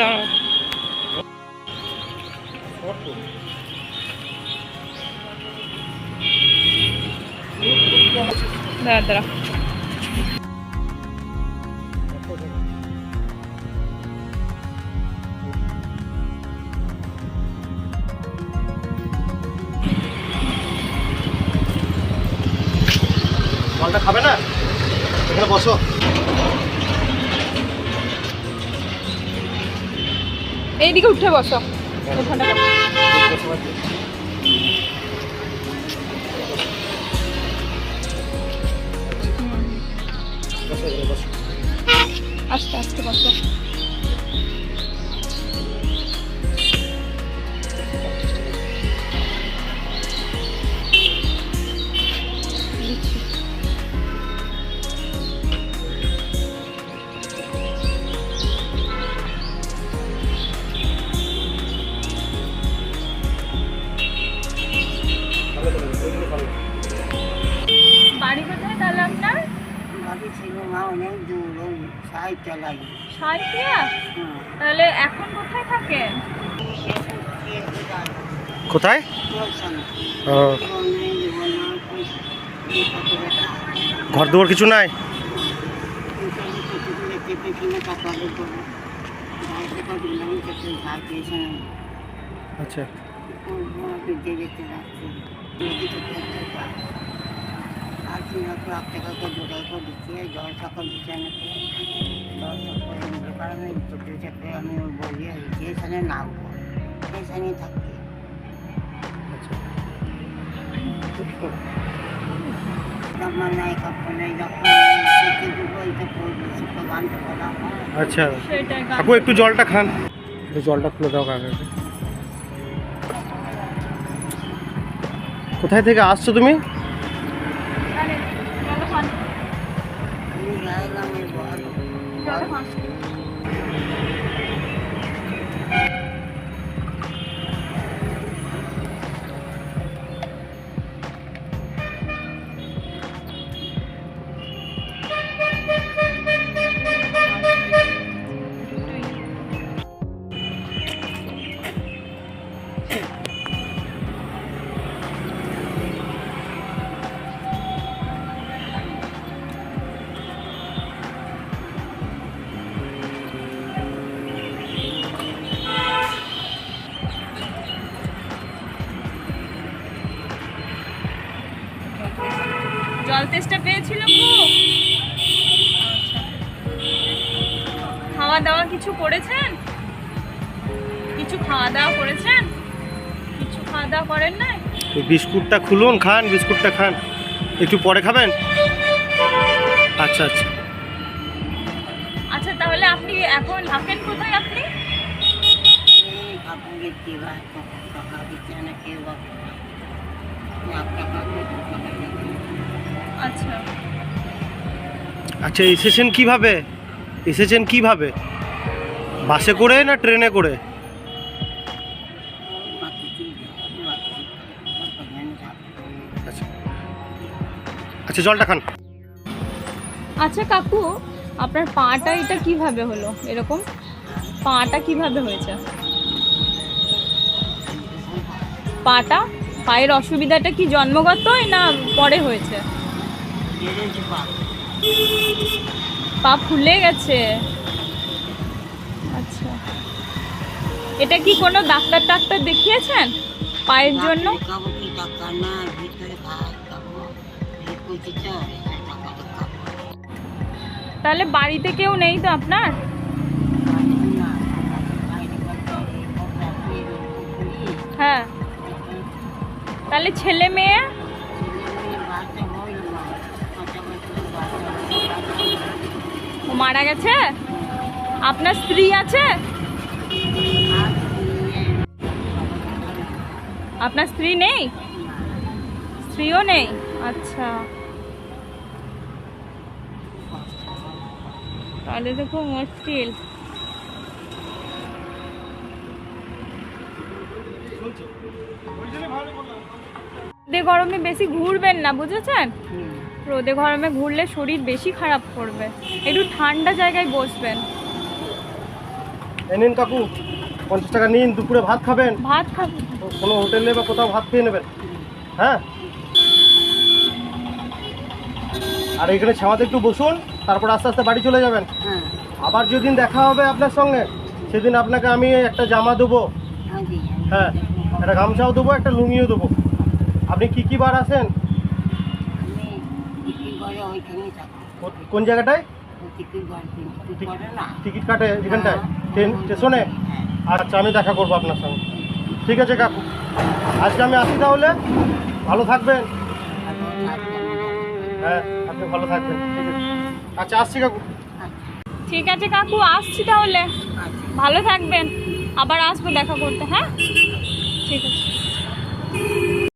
দাঁড়াও। দাদা খাবে না? এখানে বসো। এইদিকে উঠে বসো। এখানে বসো। আস্তে আস্তে বসো। ছিল মা অনেক দূর ওই সাইডটা লাগে। সাইকিয়া তাহলে এখন কোথায় থাকেন? কোথায়? ঘর দুয়ার কিছু নাই? আচ্ছা। আর তিন লাখ লাখ টাকা করে জোগাড় করে দিচ্ছে জল সকল দিচ্ছে জল সকল নিজের কারণে চোখে আমি বলি যেখানে নাও সেখানে থাকি আচ্ছা কাকু একটু জলটা খান। একটু জলটা খুলে দাও কাকাকে। কোথায় থেকে আসছো তুমি? 边的。জল তেষ্টা পেয়েছিল খুব আচ্ছা। খাওয়া দাওয়া কিছু করেছেন কিছু খাওয়া দাওয়া করেছেন কিছু খাওয়া দাওয়া করেন না বিস্কুটটা খুলুন খান বিস্কুটটা খান একটু পরে খাবেন আচ্ছা আচ্ছা আচ্ছা তাহলে আপনি এখন থাকেন কোথায় আপনি কাপড় আচ্ছা। আচ্ছা এসেছেন কীভাবে? এসেছেন কীভাবে? বাসে করে না ট্রেনে করে? আচ্ছা। আচ্ছা জলটা খান। আচ্ছা কাকু আপনার পাটা এটা কীভাবে হলো? এরকম? পাটা কীভাবে হয়েছে? পাটা? পায়ের অসুবিধাটা কি জন্মগতই না পরে হয়েছে? পা ফুলে গেছে। আচ্ছা। এটা কি কোনো ডাক্তার টাক্তার দেখিয়েছেন? পায়ের জন্য? তাহলে বাড়িতে কেউ নেই তো আপনার? হ্যাঁ। তাহলে ছেলে মেয়ে? মারা গেছে? আপনার স্ত্রী আছে? আপনার স্ত্রী নেই? স্ত্রীও নেই? আচ্ছা। তাহলে তো খুব মুশকিল। গরমে বেশি ঘুরবেন না, বুঝেছেন? রোদে গরমে ঘুরলে শরীর বেশি খারাপ করবে। একটু ঠান্ডা জায়গায় বসবেন। এ নিন কাকু পঞ্চাশ টাকা নিন দুপুরে ভাত খাবেন। ভাত খাবেন কোনো হোটেলে বা কোথাও ভাত খেয়ে নেবেন। হ্যাঁ? আর এখানে ছাওয়াতে একটু বসুন তারপর আস্তে আস্তে বাড়ি চলে যাবেন। হ্যাঁ। আবার যেদিন দেখা হবে আপনার সঙ্গে সেদিন আপনাকে আমি একটা জামা দেবো। হ্যাঁ। হ্যাঁ একটা গামছাও দেবো একটা লুঙ্গিও দেবো। আপনি কি কি বার আসেন? ওইখানেই কোন জায়গাটায়? টিকিট কাটে এখানটায়? ট্রেন স্টেশনে? আচ্ছা আমি দেখা করব আপনার সঙ্গে। ঠিক আছে কাকু। আজকে আমি আসি তাহলে। ভালো থাকবেন। হ্যাঁ আপনি ভালো থাকবেন। ঠিক আছে। আচ্ছা আসছি কাকু। ঠিক আছে কাকু আসছি তাহলে। ভালো থাকবেন। আবার আসব দেখা করতে হ্যাঁ? ঠিক আছে।